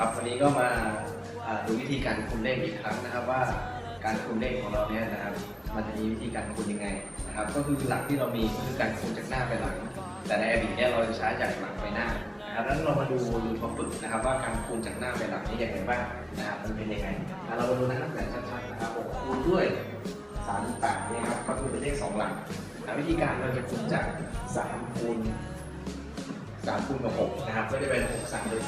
ครับวันนี้ก็มาดูวิธีการคุมเลขอีกครั้งนะครับ ว่าการคุมเลขของเราเนี่ยนะครับ มันจะมีวิธีการคุมยังไงนะครับ ก็คือหลักที่เรามีก็คือการคุมจากหน้าไปหลัง แต่ในอดีตเนี่ยเราจะใช้จากหลังไปหน้านะครับแล้วเรามาดูดูมาฝึกนะครับ ว่าการคูณจากหน้าไปหลังนี่ยังไงบ้างนะครับมันเป็นยังไงเรามาดูนะครับแบบชัดๆนะครับคูณด้วย38เนี่ยครับก็คือเป็นเลขสองหลักวิธีการเราจะคูณจาก3คูณ3คูณกับ6นะครับก็จะเป็น6 3เป็น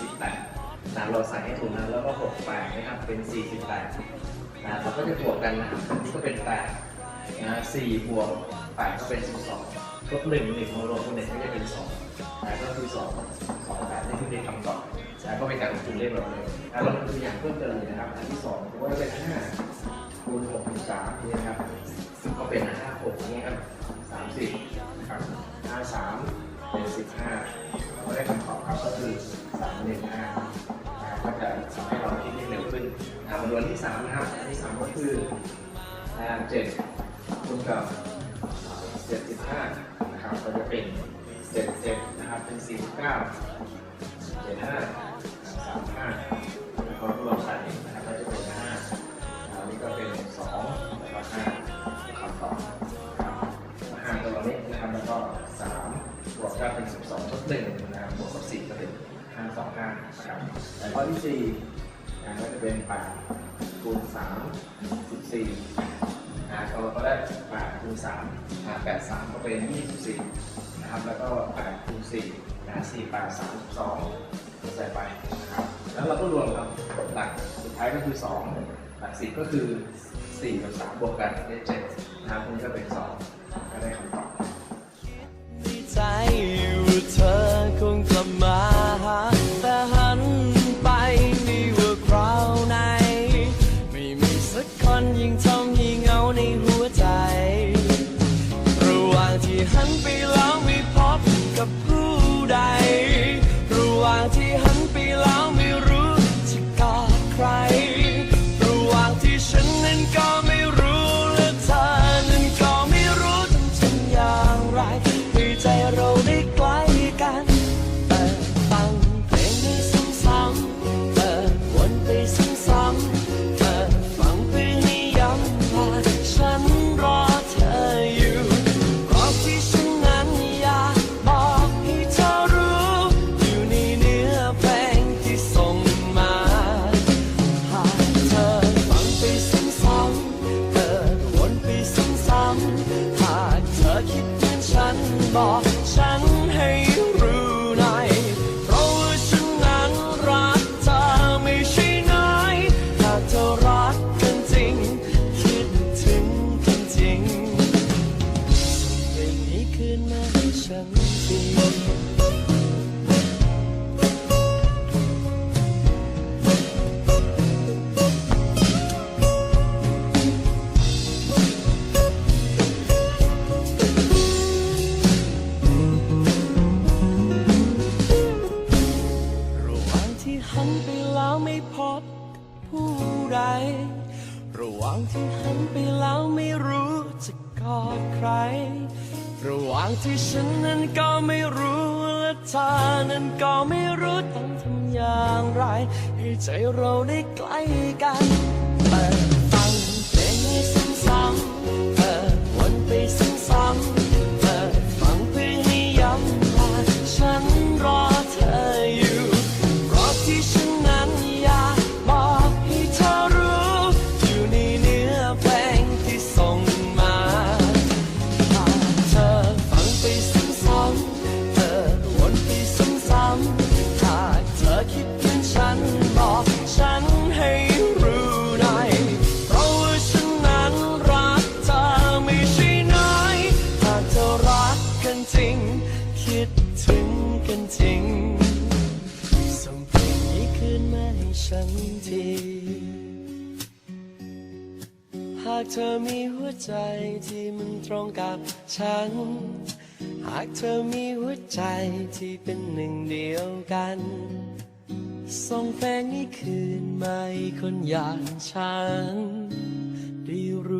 48นะเราใส่ให้ถูกนะแล้วก็6 8นะครับเป็น48นะเราก็จะบวกกันนะอันนี้ก็เป็น8นะ4บวก8ก็เป็น12ลบ1 1มารวมคูณ1ก็จะเป็น2นะก็คือ2 2 8นี่คือเลขคำตอบนะก็เป็นการคูณเลขเราเลยอะเรามาดูตัวอย่างเพิ่มเติมเลยนะครับอันที่2ก็จะเป็น5คูณ6คูณ3นี่นะครับก็เป็น5 6นี่ครับ30นะครับ5 3เป็น15เราได้คำตอบครับก็คือ3 1 5นะครับ ก็จะทำให้เราคิดได้เร็วขึ้นอ่ามาดูอันที่3นะครับอันที่3ก็คืออ่า7คูณกับ75นะครับก็จะเป็น77นะครับเป็น49 75 35 ข้อที่สี่นะก็จะเป็นแปดคูณสามสิบสี่นะเราก็ได้แปดคูณสามนะแปดสามก็เป็นยี่สิบสี่นะครับแล้วก็แปดคูณสี่นะสี่แปดสามสิบสองใส่ไปนะครับแล้วเราก็รวมครับหลักสุดท้ายก็คือสองหลักสิบก็คือ4กับ3บวกกันได้7นะครับพวกนี้ก็เป็น2ก็ไบอกฉันันไปแล้วไม่รู้จะกอดใคร ระหว่างที่ฉันนั้นก็ไม่รู้และเธอนั้นก็ไม่รู้ต้องทำอย่างไร ให้ใจเราได้ใกล้กันเปิด คิดถึงกันจริง ส่งเพลงนี้คืนมาให้ฉันที หากเธอมีหัวใจที่มันตรงกับฉัน หากเธอมีหัวใจที่เป็นหนึ่งเดียวกัน ส่งเพลงนี้คืนมาให้คนอย่างฉันดิรู้